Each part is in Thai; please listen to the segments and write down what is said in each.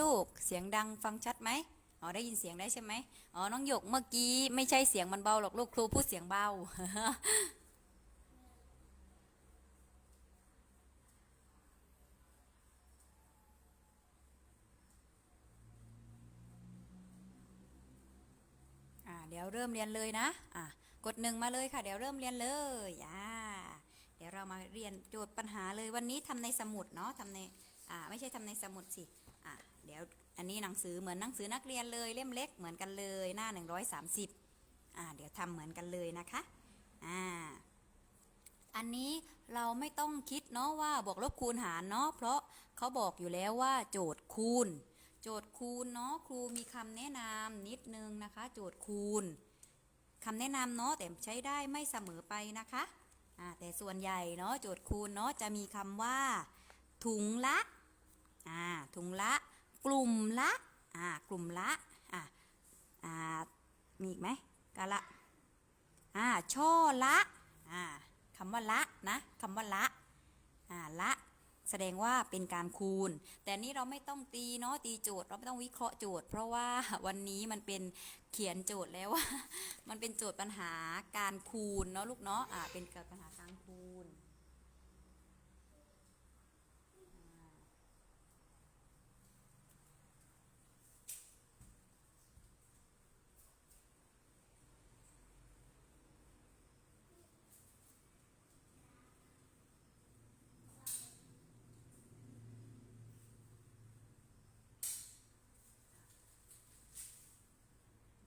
ลูก เสียงดังฟังชัดไหมอ๋อได้ยินเสียงได้ใช่ไหมอ๋อน้องหยกเมื่อกี้ไม่ใช่เสียงมันเบาหรอกลูกครูพูดเสียงเบาเดี๋ยวเริ่มเรียนเลยนะ อะ กดหนึ่งมาเลยค่ะ เดี๋ยวเริ่มเรียนเลยอ่าเดี๋ยวเรามาเรียนโจทย์ปัญหาเลยวันนี้ทำในสมุดเนาะทำใน อ่า ไม่ใช่ทำในสมุดสิ ดี๋ยวอันนี้หนังสือเหมือนหนังสือนักเรียนเลยเล่มเล็กเหมือนกันเลยหน้า 130อ่าเดี๋ยวทำเหมือนกันเลยนะคะอ่าอันนี้เราไม่ต้องคิดเนาะว่าบวกลบคูณหารเนาะเพราะเขาบอกอยู่แล้วว่าโจทย์คูณ โจทย์คูณเนาะครูมีคำแนะนำนิดนึงนะคะ โจทย์คูณคำแนะนำเนาะแต่ใช้ได้ไม่เสมอไปนะคะอ่าแต่ส่วนใหญ่เนาะโจทย์คูณเนาะจะมีคำว่า ถุงละอ่าถุงละ กลุ่มละอ่ากลุ่มละอ่าอ่ามีอีกไหมกะละอ่าช่อละอ่าคำว่าละนะคำว่าละอ่าละแสดงว่าเป็นการคูณ แต่นี่เราไม่ต้องตีเนาะตีโจทย์ เราไม่ต้องวิเคราะห์โจทย์ เพราะว่าวันนี้มันเป็นเขียนโจทย์แล้วว่า มันเป็นโจทย์ปัญหาการคูณเนาะลูกเนาะอ่าเป็นเกิดปัญหาการคูณ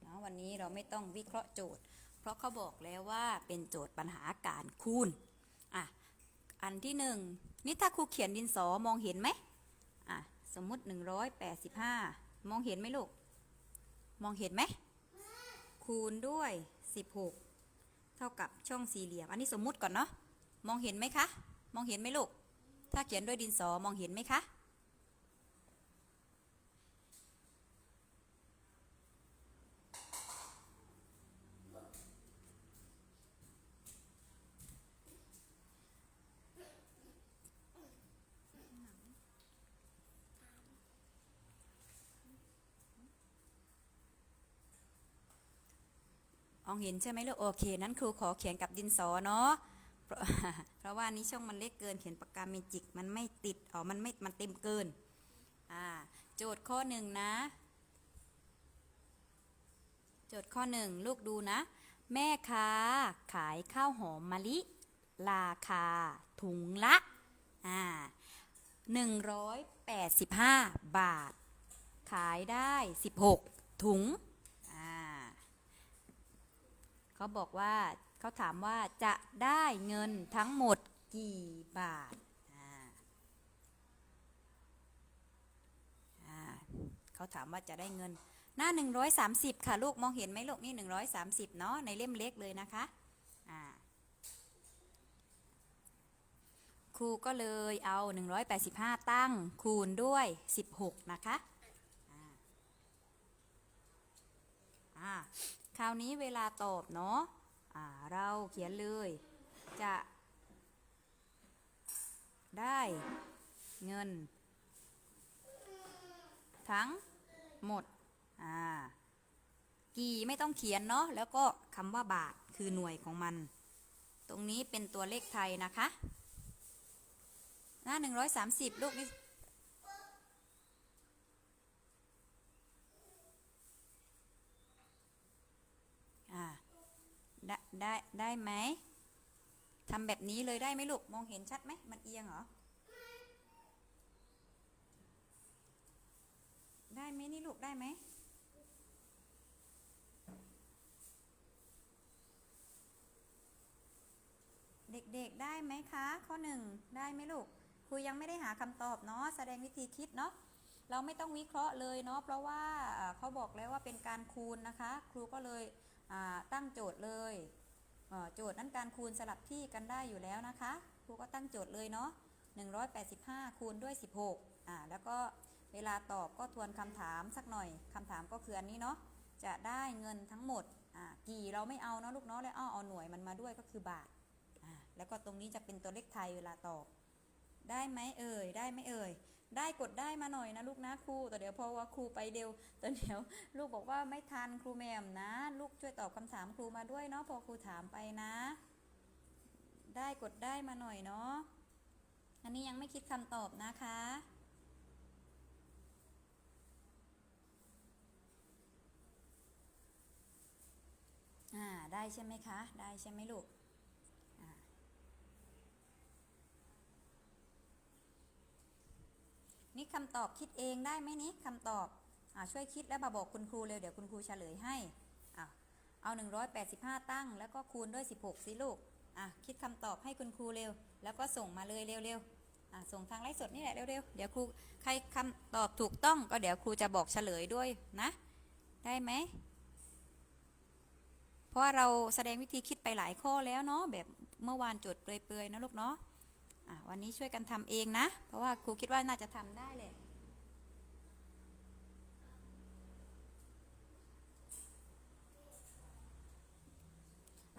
เนาะ วันนี้เราไม่ต้องวิเคราะห์โจทย์ เพราะเขาบอกแล้วว่าเป็นโจทย์ปัญหาการคูณอะอันที่หนึ่งนี่ถ้าครูเขียนดินสอมองเห็นไหมอะสมมุติ 185 มองเห็นไหมลูก มองเห็นไหม คูณด้วย 16 เท่ากับช่องสี่เหลี่ยม อันนี้สมมุติก่อนเนาะ มองเห็นไหมคะ มองเห็นไหมลูก ถ้าเขียนด้วยดินสอมองเห็นไหมคะ องเห็นใช่ไหมลูกโอเค นั้นครูขอเขียนกับดินสอเนาะเพราะว่านี้ช่องมันเล็กเกินเขียนปากกาเมจิกมันไม่ติดอ๋อมันไม่มันเต็มเกินอ่าโจทย์ข้อหนึ่งนะ โจทย์ข้อหนึ่งลูกดูนะ แม่ค้าขายข้าวหอมมะลิ ราคา ถุงละอ่าหนึ่งร้อยแปดสิบห้าบาท ขายได้สิบหกถุง เขาบอกว่าเขาถามว่าจะได้เงินทั้งหมดกี่บาทอ่าเขาถามว่าจะได้เงิน หน้า 130 ค่ะลูกมองเห็นไหมลูกนี่ 130 เนาะในเล่มเล็กเลยนะคะอ่าครูก็เลยเอา 185 ตั้งคูณด้วย 16 นะคะอ่า คราวนี้เวลาตอบเนาะอ่าเราเขียนเลย จะได้เงิน ทั้งหมด อ่า กี่ไม่ต้องเขียนเนาะ แล้วก็คำว่าบาทคือหน่วยของมัน ตรงนี้เป็นตัวเลขไทยนะคะ หน้า 130 ลูกนี่ อ่า ได้ได้ได้ไหมทำแบบนี้เลยได้ไหมลูก มองเห็นชัดไหม มันเอียงเหรอ ได้ไหมนี่ลูกได้ไหม เด็กๆได้ไหมคะ ข้อหนึ่งได้ไหมลูกครูยังไม่ได้หาคำตอบเนาะ แสดงวิธีคิดเนาะ เราไม่ต้องวิเคราะห์เลยเนาะ เพราะว่าเขาบอกแล้วว่าเป็นการคูณนะคะ ครูก็เลย ตั้งโจทย์เลยโจทย์นั้นการคูณสลับที่กันได้อยู่แล้วนะคะครูก็ตั้งโจทย์เลยเนาะ185 คูณด้วย 16อ่าแล้วก็เวลาตอบก็ทวนคำถามสักหน่อยคำถามก็คืออันนี้เนาะจะได้เงินทั้งหมดอ่ากี่เราไม่เอาเนาะลูกเนาะแล้วเอเอาหน่วยมันมาด้วยก็คือบาทอ่าแล้วก็ตรงนี้จะเป็นตัวเลขไทยเวลาตอบ ได้ไหมเอ่ยได้ไหมเอ่ย ได้กดได้มาหน่อยนะลูกนะครูแต่เดี๋ยวพอว่าครูไปเร็วแต่เดี๋ยวลูกบอกว่าไม่ทันครูแมมนะ ลูกช่วยตอบคำถามครูมาด้วยเนาะพอครูถามไปนะ ได้กดได้มาหน่อยเนาะอันนี้ยังไม่คิดคำตอบนะคะอ่าได้ใช่ไหมคะ ได้ใช่ไหมลูกอ่า นี่คำตอบคิดเองได้ไหมนี่คำตอบอช่วยคิดแล้วมาบอกคุณครูเร็วเดี๋ยวคุณครูเฉลยให้อ่าเอา 185 ตั้ง แล้วก็คูณด้วย 16 สิลูกอะคิดคำตอบให้คุณครูเร็ว แล้วก็ส่งมาเลยเร็วๆอะส่งทางไลฟ์สดนี่แหละเร็วๆเดี๋ยวครูใครคำตอบถูกต้องก็เดี๋ยวครูจะบอกเฉลยด้วยนะ ได้ไหมเพราะเราแสดงวิธีคิดไปหลายข้อแล้วเนาะแบบเมื่อวานจดเปรยๆนะลูกเนาะ วันนี้ช่วยกันทำเองนะ เพราะว่าครูคิดว่าน่าจะทำได้เลย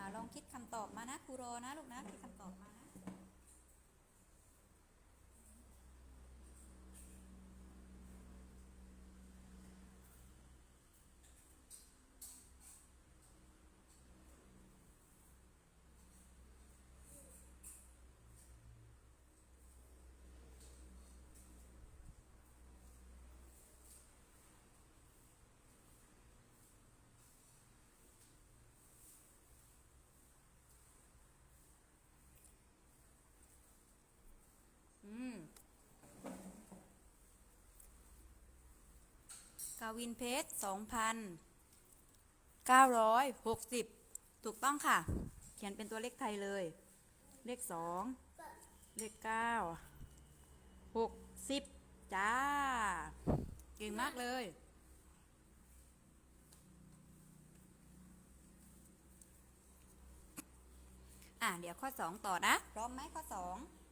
อลองคิดคำตอบมานะครูรอนะลูกนะคิดคำตอบมาาวินเพชร2,960 ถูกต้องค่ะ เขียนเป็นตัวเลขไทยเลย เลข 2 เลข 9 60 จ้า เก่งมากเลย อะ เดี๋ยวข้อ 2 ต่อนะ พร้อมไหมข้อ 2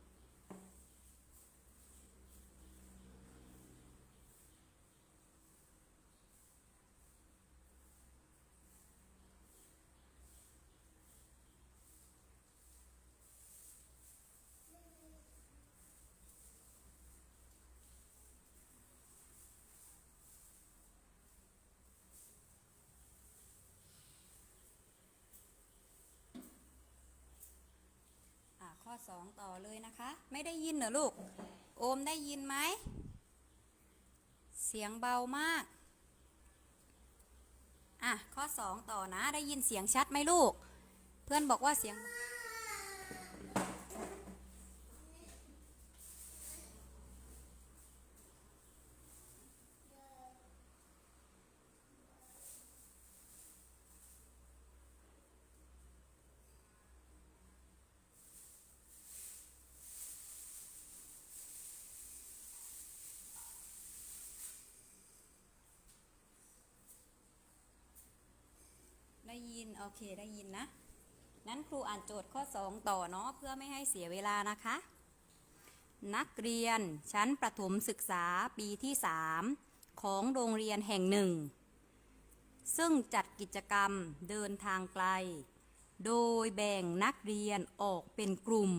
ข้อ 2 ต่อเลยนะคะ ไม่ได้ยินเหรอลูก โอมได้ยินไหม เสียงเบามาก อะ ข้อ 2 ต่อนะ ได้ยินเสียงชัดไหมลูก เพื่อนบอกว่าเสียง ได้ ยิน โอเค ได้ยินนะ นั้นครูอ่านโจทย์ข้อ 2 ต่อเนาะ เพื่อไม่ให้เสียเวลานะคะ นักเรียนชั้นประถมศึกษาปีที่ 3 ของโรงเรียนแห่งหนึ่ง ซึ่งจัดกิจกรรมเดินทางไกล โดยแบ่งนักเรียนออกเป็นกลุ่ม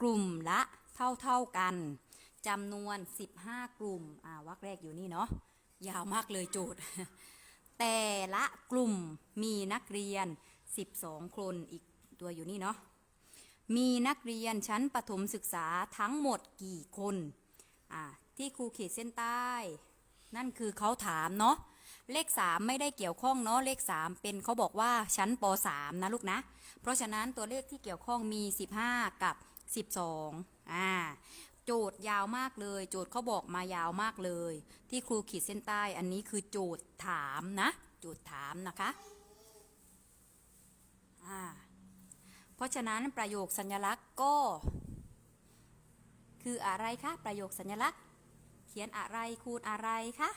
กลุ่มละเท่าๆกันจำนวน 15 กลุ่ม อ่าวักแรกอยู่นี่เนาะ ยาวมากเลยโจทย์ แต่ละกลุ่มมีนักเรียน 12 คนอีกตัวอยู่นี่เนาะมีนักเรียนชั้นประถมศึกษาทั้งหมดกี่คนอ่าที่ครูขีดเส้นใต้ นั่นคือเขาถามเนาะเลข 3 ไม่ได้เกี่ยวข้องเนาะเลข 3 เป็นเขาบอกว่าชั้นป .3 นะลูกนะ เพราะฉะนั้นตัวเลขที่เกี่ยวข้องมี 15 กับ 12อ่า โจทย์ยาวมากเลย โจทย์เขาบอกมายาวมากเลย ที่ครูขีดเส้นใต้อันนี้คือโจทย์ถามนะ โจทย์ถามนะคะอ่าเพราะฉะนั้นประโยคสัญลักษณ์ก็ คืออะไรคะประโยคสัญลักษณ์ เขียนอะไรคูณอะไรคะ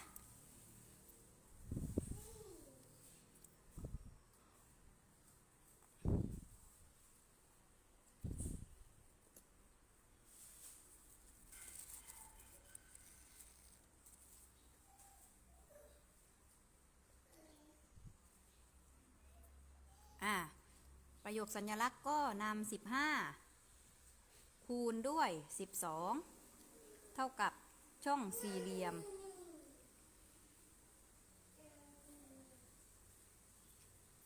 อ่าประโยคสัญลักษณ์ก็นำ15คูณด้วย12เท่ากับช่องสี่เหลี่ยม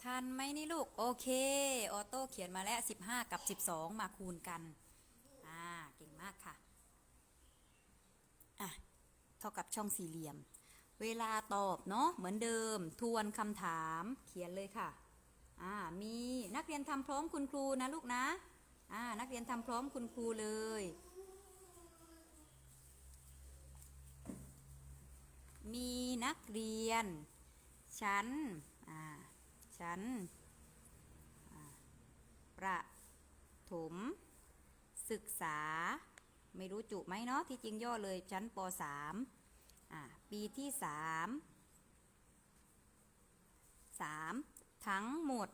ทันไหมนี่ลูก โอเค ออโต้เขียนมาแล้ว15กับ12มาคูณกัน อ่า เก่งมากค่ะ อะ เท่ากับช่องสี่เหลี่ยม เวลาตอบเนาะเหมือนเดิม ทวนคำถามเขียนเลยค่ะ อ่ามีนักเรียนทำพร้อมคุณครูนะลูกนะอ่านักเรียนทำพร้อมคุณครูเลยมีนักเรียน ชั้นอ่าชั้นประถม ศึกษา ไม่รู้จุไหมเนาะที่จริงย่อเลยชั้นป .3 อ่าปีที่ 3 3 ทั้งหมด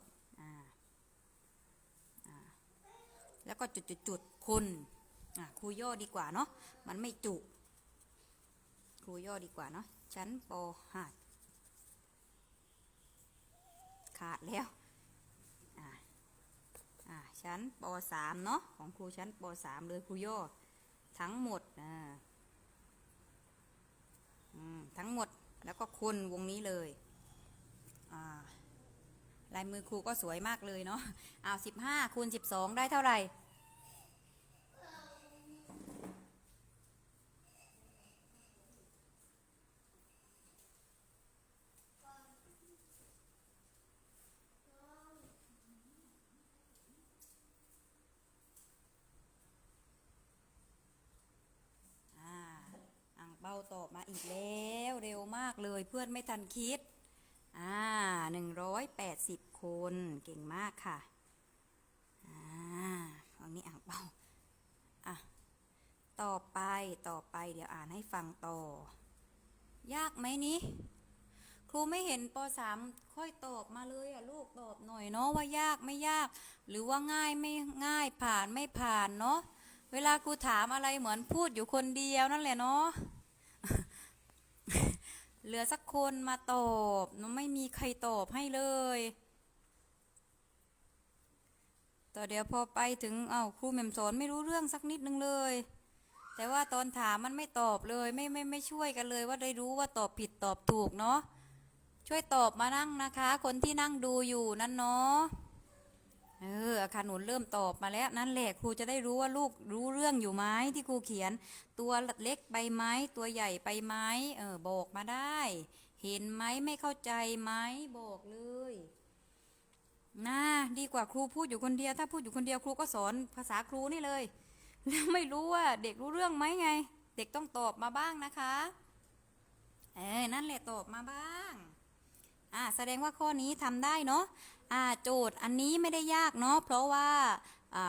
แล้วก็จุดจุดจุดๆคนครูย่อดีกว่าเนาะ มันไม่จุ ครูย่อดีกว่าเนาะ ชั้นป .5 ขาดแล้วชั้นป .3 เนาะ ของครูชั้นป .3 เลยครูย่อ ทั้งหมดทั้งหมด แล้วก็คนวงนี้เลย อ่า ลายมือครูก็สวยมากเลยเนาะอ้าวสิบห้าคูณสิบสองได้เท่าไหร่อ่าอ่างเปาตอบมาอีกแล้ว เร็วมากเลยเพื่อนไม่ทันคิด อ่าหนึ่งร้อยแปดสิบคนเก่งมากค่ะ อ่าฝั่งนี้อ่างเปาอะ ต่อไปต่อไปเดี๋ยวอ่านให้ฟังต่อ ยากไหมนี้ครูไม่เห็นปสามค่อยตอบมาเลยอะลูกตอบหน่อยเนาะว่ายากไม่ยาก หรือว่าง่ายไม่ง่ายผ่านไม่ผ่านเนาะเวลาครูถามอะไรเหมือนพูดอยู่คนเดียวนั่นแหละเนาะ เหลือสักคนมาตอบนอะไม่มีใครตอบให้เลยต่อเดี๋ยวพอไปถึง เอา้าครูแหม่มสอนไม่รู้เรื่องสักนิดนึงเลย แต่ว่าตอนถามมันไม่ตอบเลย ไม่ไม่ไม่ช่วยกันเลย ว่าได้รู้ว่าตอบผิดตอบถูกเนาะ ช่วยตอบมานั่งนะคะ คนที่นั่งดูอยู่นั่นเนาะ เอออาคารหนุนเริ่มตอบมาแล้วนั่นแหละครูจะได้รู้ว่าลูกรู้เรื่องอยู่ไหมที่ครูเขียน ตัวเล็กไปไหมตัวใหญ่ไปไหมเออบอกมาได้ เห็นไหมไม่เข้าใจไหมบอกเลยน่าดีกว่าครูพูดอยู่คนเดียว ถ้าพูดอยู่คนเดียวครูก็สอนภาษาครูนี่เลย แล้วไม่รู้ว่าเด็กรู้เรื่องไหมไง เด็กต้องตอบมาบ้างนะคะเออนั่นแหละตอบมาบ้างอ่าแสดงว่าข้อนี้ทำได้เนาะ อ่าโจทย์อันนี้ไม่ได้ยากเนาะเพราะว่า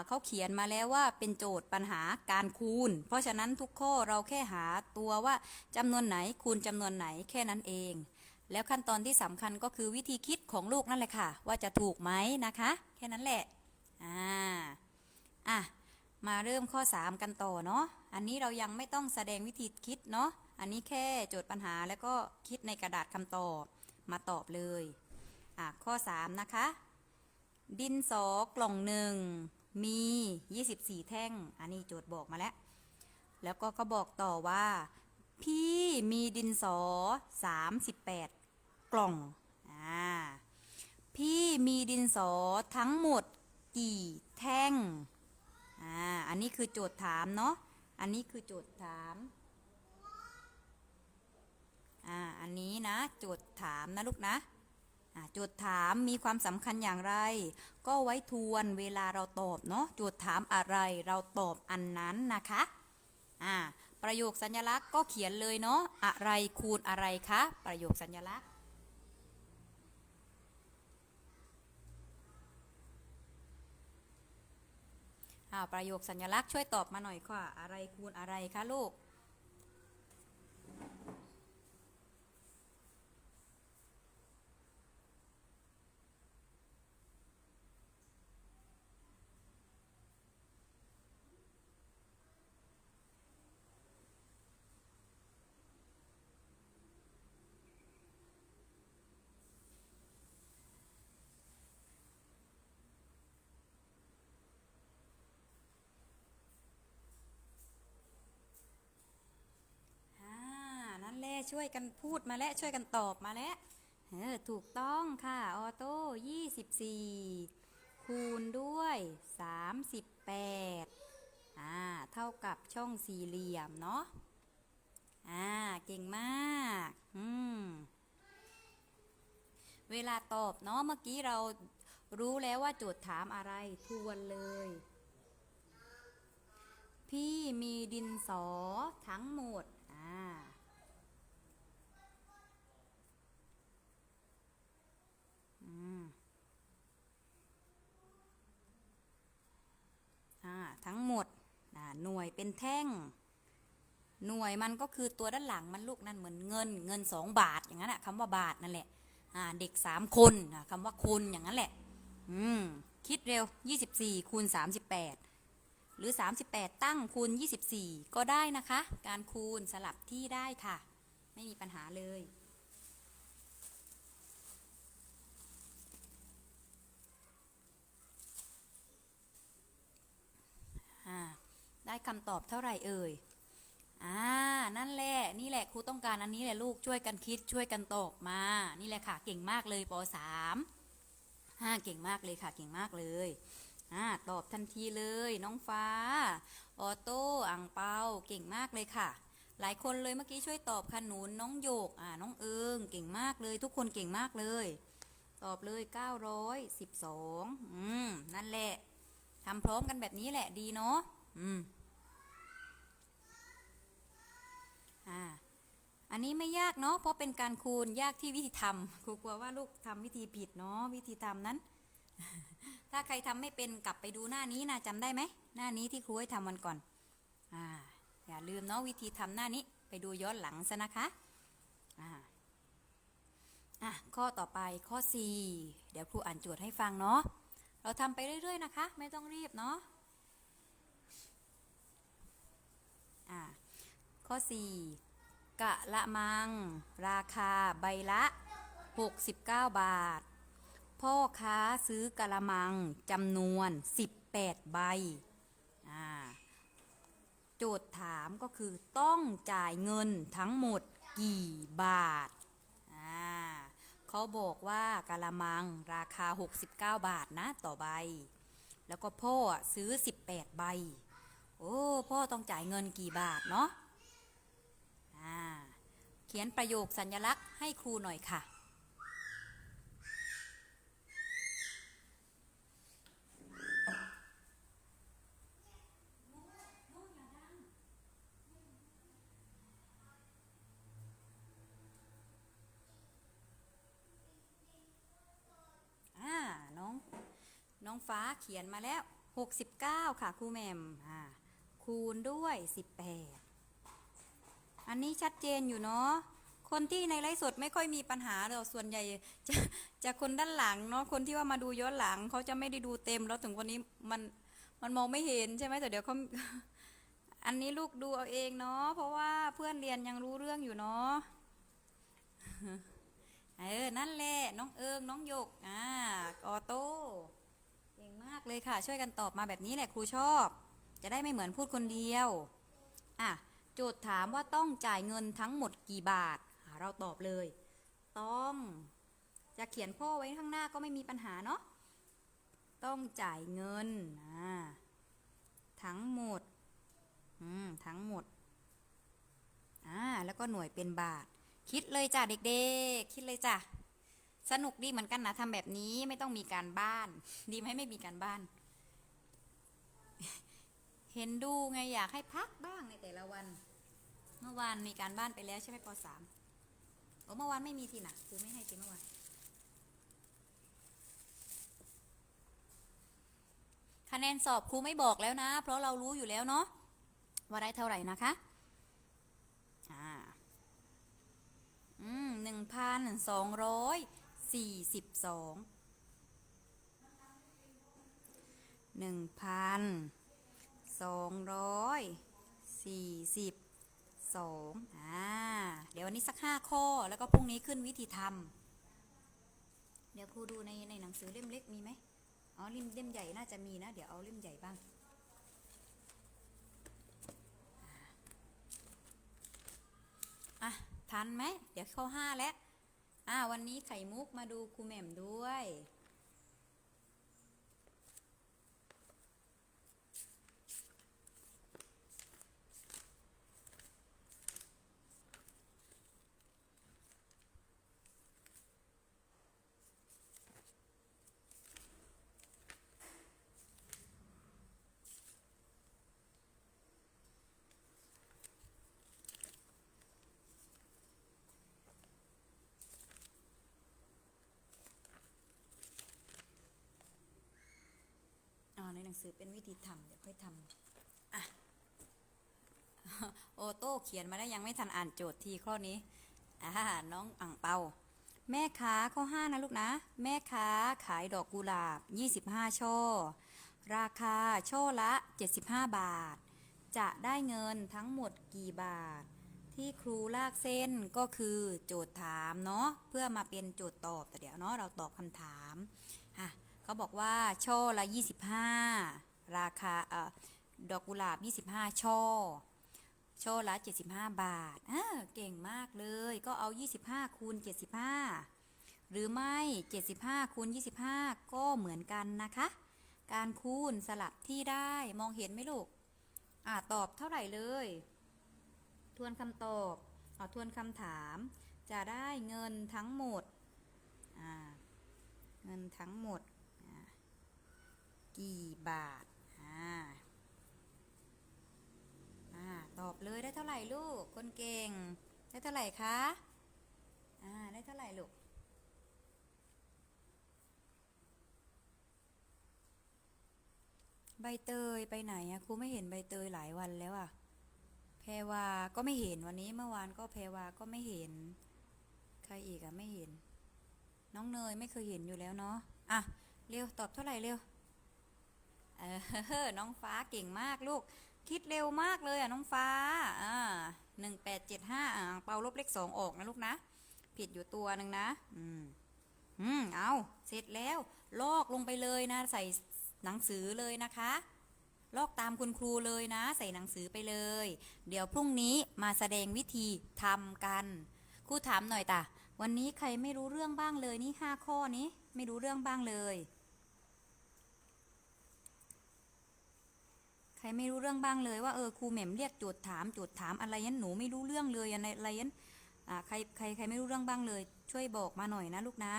เขาเขียนมาแล้วว่าเป็นโจทย์ปัญหาการคูณ เพราะฉะนั้นทุกข้อเราแค่หาตัวว่าจำนวนไหนคูณจำนวนไหนแค่นั้นเอง แล้วขั้นตอนที่สำคัญก็คือวิธีคิดของลูกนั่นแหละค่ะ ว่าจะถูกไหมนะคะ แค่นั้นแหละอ่าอะมาเริ่มข้อ 3 กันต่อเนาะอันนี้เรายังไม่ต้องแสดงวิธีคิดเนาะอันนี้แค่โจทย์ปัญหาแล้วก็คิดในกระดาษคำตอบมาตอบเลย ข้อ 3 นะคะ ดินสอกล่องหนึ่งมี 24 แท่ง อันนี้โจทย์บอกมาแล้ว แล้วก็เขาบอกต่อว่า พี่มีดินสอ 38 กล่อง อ่า พี่มีดินสอทั้งหมดกี่แท่ง อ่า อันนี้คือโจทย์ถามเนาะ อันนี้คือโจทย์ถาม อ่า อันนี้นะ โจทย์ถามนะลูกนะ โจทย์ถามมีความสำคัญอย่างไร ก็ไว้ทวนเวลาเราตอบเนาะโจทย์ถามอะไรเราตอบอันนั้นนะคะอ่าประโยคสัญลักษณ์ก็เขียนเลยเนาะอะไรคูณอะไรคะประโยคสัญลักษณ์อ่าประโยคสัญลักษณ์ช่วยตอบมาหน่อยค่ะ อะไรคูณอะไรคะลูก ช่วยกันพูดมาแล้วช่วยกันตอบมาแล้วเออถูกต้องค่ะ ออโต้24คูณด้วย38อ่า เท่ากับช่องสี่เหลี่ยมเนาะ อ่า เก่งมาก อืม เวลาตอบเนาะ เมื่อกี้เรารู้แล้วว่าโจทย์ถามอะไร ทวนเลย พี่มีดินสอทั้งหมด อ่า อืม อ่า ทั้งหมด อ่า หน่ วยเป็นแท่ง หน่วยมันก็คือตัวด้านหลังมันลูกนั่นเหมือนเงิน เงินสองบาทอย่างนั้นอะคำว่าบาทนั่นแหละอ่าเด็กสามคนคำว่าคนอย่างนั้นแหละ อืมคิดเร็ว 24คูณ38 หรือ 38 ตั้งคูณ 24 ก็ได้นะคะ การคูณสลับที่ได้ค่ะ ไม่มีปัญหาเลย อ่า คำตอบเท่าไหร่เอ่ย อ่า นั่นแหละ นี่แหละครูต้องการอันนี้แหละลูกช่วยกันคิดช่วยกันตอบมา นี่แหละค่ะ เก่งมากเลยป .3 อ่าเก่งมากเลยค่ะ เก่งมากเลยอ่าตอบทันทีเลยน้องฟ้า ออโต้อังเปาเก่งมากเลยค่ะ หลายคนเลยเมื่อกี้ช่วยตอบขนุนน้องโยกอ่าน้องเอิงเก่งมากเลย ทุกคนเก่งมากเลย ตอบเลย 912 อืม นั่นแหละทำพร้อมกันแบบนี้แหละดีเนาะอืม อ่าอันนี้ไม่ยากเนาะเพราะเป็นการคูณยากที่วิธีทำครูกลัวว่าลูกทำวิธีผิดเนาะวิธีทำนั้น ถ้าใครทำไม่เป็นกลับไปดูหน้านี้นะจำได้ไหมหน้านี้ที่ครูให้ทำวันก่อนอ่าอย่าลืมเนาะวิธีทำหน้านี้ไปดูย้อนหลังซะนะคะอ่าอะข้อต่อไปข้อ 4 เดี๋ยวครูอ่านโจทย์ให้ฟังเนาะเราทำไปเรื่อยๆนะคะ ไม่ต้องรีบเนาะอ่า ข้อ 4 กะละมัง ราคาใบละ 69 บาท พ่อค้าซื้อกะละมังจำนวน 18 ใบ โจทย์ถามก็คือต้องจ่ายเงินทั้งหมดกี่บาทาเขาบอกว่ากะละมังราคา 69 บาทนะต่อใบ แล้วก็พ่อซื้อ 18 ใบ โอ้ พ่อต้องจ่ายเงินกี่บาทเนาะ เขียนประโยคสัญลักษณ์ให้ครูหน่อยค่ะ อ่า น้อง น้องฟ้าเขียนมาแล้ว 69 ค่ะครูแมม อ่า คูณด้วย 18 อันนี้ชัดเจนอยู่เนาะคนที่ในไลฟ์สดไม่ค่อยมีปัญหาเลยส่วนใหญ่จะจะคนด้านหลังเนาะคนที่ว่ามาดูย้อนหลังเขาจะไม่ได้ดูเต็มแล้วถึงวันนี้มันมันมองไม่เห็นใช่ไหมแต่เดี๋ยวเขาอันนี้ลูกดูเอาเองเนาะเพราะว่าเพื่อนเรียนยังรู้เรื่องอยู่เนาะเออนั่นแหละน้องเอิงน้องหยกอ่าออโต้เก่งมากเลยค่ะ ช่วยกันตอบมาแบบนี้แหละครูชอบ จะได้ไม่เหมือนพูดคนเดียว อะ โจทย์ถามว่าต้องจ่ายเงินทั้งหมดกี่บาท เราตอบเลย ต้อง จะเขียนพ่อไว้ข้างหน้าก็ไม่มีปัญหาเนาะ ต้องจ่ายเงิน ทั้งหมดมทั้งหมด อ่า แล้วก็หน่วยเป็นบาท คิดเลยจ้ะเด็กๆ คิดเลยจ้ะ สนุกดีเหมือนกันนะทำแบบนี้ไม่ต้องมีการบ้าน ดีไหมไม่มีการบ้านเห็นดูไงอยากให้พักบ้างในแต่ละวัน เมื่อวานมีการบ้านไปแล้วใช่ไหมปสามโอ้เมื่อวานไม่มีทีน่ะครูไม่ให้ทีเมื่อวาน คะแนนสอบครูไม่บอกแล้วนะ เพราะเรารู้อยู่แล้วเนาะว่าได้เท่าไหร่นะคะอ่าอืมหนึ่งพันสองร้อยสี่สิบสองหนึ่งพันสองร้อยสี่สิบ สองอ่าเดี๋ยววันนี้สักห้าข้อแล้วก็พรุ่งนี้ขึ้นวิธีทำเดี๋ยวครูดูในในหนังสือเล่มเล็กมีไหมอ๋อเล่มเล่มใหญ่น่าจะมีนะ เดี๋ยวเอาเล่มใหญ่บ้างอะทันไหมเดี๋ยวข้าห้าแล้วอ่าวันนี้ไข่มุกมาดูครูแหม่มด้วย ในหนังสือเป็นวิธีทำเดี๋ยวค่อยทำอะโอโต้เขียนมาได้ยังไม่ทันอ่านโจทย์ทีข้อนี้อ่าน้องอ่างเปา แม่ค้าข้อห้านะลูกนะ แม่ค้าขายดอกกุหลาบ 25 ช่อ ราคาช่อละ 75 บาท จะได้เงินทั้งหมดกี่บาท ที่ครูลากเส้นก็คือโจทย์ถามเนาะเพื่อมาเป็นโจทย์ตอบแต่เดี๋ยวเนาะเราตอบคำถาม เขาบอกว่าช่อละ 25 ราคาเอ่อดอกกุหลาบ 25 ช่อ ช่อละ 75 บาทอ่าเก่งมากเลย ก็เอา 25 คูณ 75 หรือไม่ 75 คูณ 25 ก็เหมือนกันนะคะ การคูณสลับที่ได้ มองเห็นไหมลูก อ่าตอบเท่าไหร่เลย ทวนคำตอบเอาทวนคำถาม จะได้เงินทั้งหมด เงินทั้งหมด กี่บาท อ่า อ่า ตอบเลยได้เท่าไหร่ลูก คนเก่ง ได้เท่าไหร่คะ อ่า ได้เท่าไหร่ลูก ใบเตยไปไหนอะครูไม่เห็นใบเตยหลายวันแล้วอะแพรวา ก็ไม่เห็นวันนี้เมื่อวานก็แพรวา ก็ไม่เห็น ใครอีกอะไม่เห็น น้องเนยไม่เคยเห็นอยู่แล้วเนาะ อะ เร็ว ตอบเท่าไหร่เร็ว เออ น้องฟ้าเก่งมากลูก คิดเร็วมากเลยอะน้องฟ้า อ่าหนึ่งแปดเจ็ดห้าอ่าเป่าลบเลขสองออกนะลูกนะ ผิดอยู่ตัวหนึ่งนะ อืม อืม เอา เสร็จแล้ว ลอกลงไปเลยนะ ใส่หนังสือเลยนะคะ ลอกตามคุณครูเลยนะ ใส่หนังสือไปเลย เดี๋ยวพรุ่งนี้มาแสดงวิธีทำกัน ครูถามหน่อยตาวันนี้ใครไม่รู้เรื่องบ้างเลยนี่ห้าข้อนี้ ไม่รู้เรื่องบ้างเลย ใครไม่รู้เรื่องบ้างเลยว่าเออครูแหม่มเรียกโจทย์ถามโจทย์ถามอะไรยันหนูไม่รู้เรื่องเลยอะไรอะไรยันอ่าใครใครใครไม่รู้เรื่องบ้างเลย ช่วยบอกมาหน่อยนะลูกนะ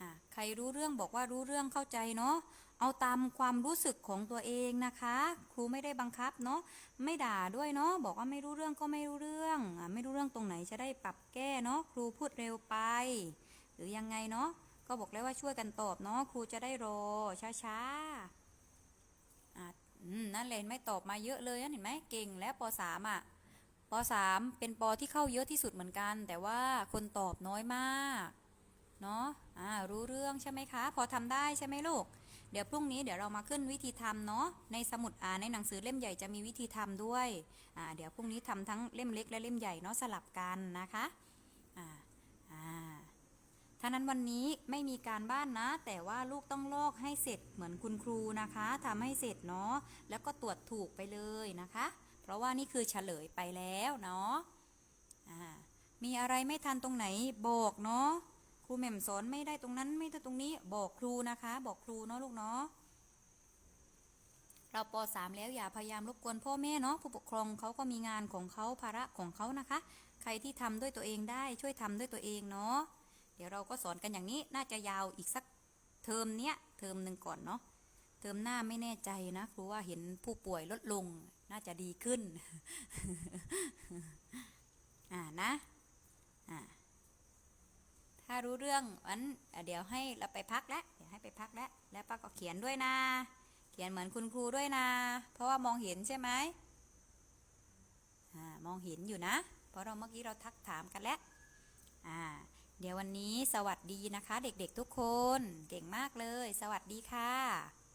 อ่าใครรู้เรื่องบอกว่ารู้เรื่องเข้าใจเนาะเอาตามความรู้สึกของตัวเองนะคะ ครูไม่ได้บังคับเนาะไม่ด่าด้วยเนาะบอกว่าไม่รู้เรื่องก็ไม่รู้เรื่องอ่าไม่รู้เรื่องตรงไหนจะได้ปรับแก้เนาะครูพูดเร็วไป หรือยังไงเนาะก็บอกแล้วว่าช่วยกันตอบเนาะครูจะได้รอช้าๆอ่า นั่นเลยไม่ตอบมาเยอะเลยนะเห็นไหมเก่งแล้วปสามอะปสามเป็นปที่เข้าเยอะที่สุดเหมือนกัน แต่ว่าคนตอบน้อยมากเนาะอ่ารู้เรื่องใช่ไหมคะ พอทำได้ใช่ไหมลูก เดี๋ยวพรุ่งนี้เดี๋ยวเรามาขึ้นวิธีทำเนาะ ในสมุดอ่านในหนังสือเล่มใหญ่จะมีวิธีทำด้วย อ่า เดี๋ยวพรุ่งนี้ทำทั้งเล่มเล็กและเล่มใหญ่เนาะสลับกันนะคะ ท่านั้นวันนี้ไม่มีการบ้านนะ แต่ว่าลูกต้องลอกให้เสร็จเหมือนคุณครูนะคะทำให้เสร็จเนาะแล้วก็ตรวจถูกไปเลยนะคะ เพราะว่านี่คือเฉลยไปแล้วเนาะอ่ามีอะไรไม่ทันตรงไหนบอกเนาะครูแหม่มสอนไม่ได้ตรงนั้นไม่ได้ตรงนี้บอกครูนะคะ บอกครูเนาะลูกเนาะเราป .3 แล้วอย่าพยายามรบกวนพ่อแม่เนาะผู้ปกครองเขาก็มีงานของเขาภาระของเขานะคะ ใครที่ทำด้วยตัวเองได้ช่วยทำด้วยตัวเองเนาะ เดี๋ยวเราก็สอนกันอย่างนี้น่าจะยาวอีกสักเทอมเนี้ยเทอมหนึ่งก่อนเนาะเทอมหน้าไม่แน่ใจนะครูว่าเห็นผู้ป่วยลดลงน่าจะดีขึ้น อ่านะอ่าถ้ารู้เรื่องอันเดี๋ยวให้เราไปพักแล้วเดี๋ยวให้ไปพักแล้วแล้วป้าก็เขียนด้วยนะ เขียนเหมือนคุณครูด้วยนะ เพราะว่ามองเห็นใช่ไหมอ่ามองเห็นอยู่นะ เพราะเราเมื่อกี้เราทักถามกันแล้วอ่า เดี๋ยววันนี้สวัสดีนะคะ เด็กๆทุกคน เก่งมากเลย สวัสดีค่ะ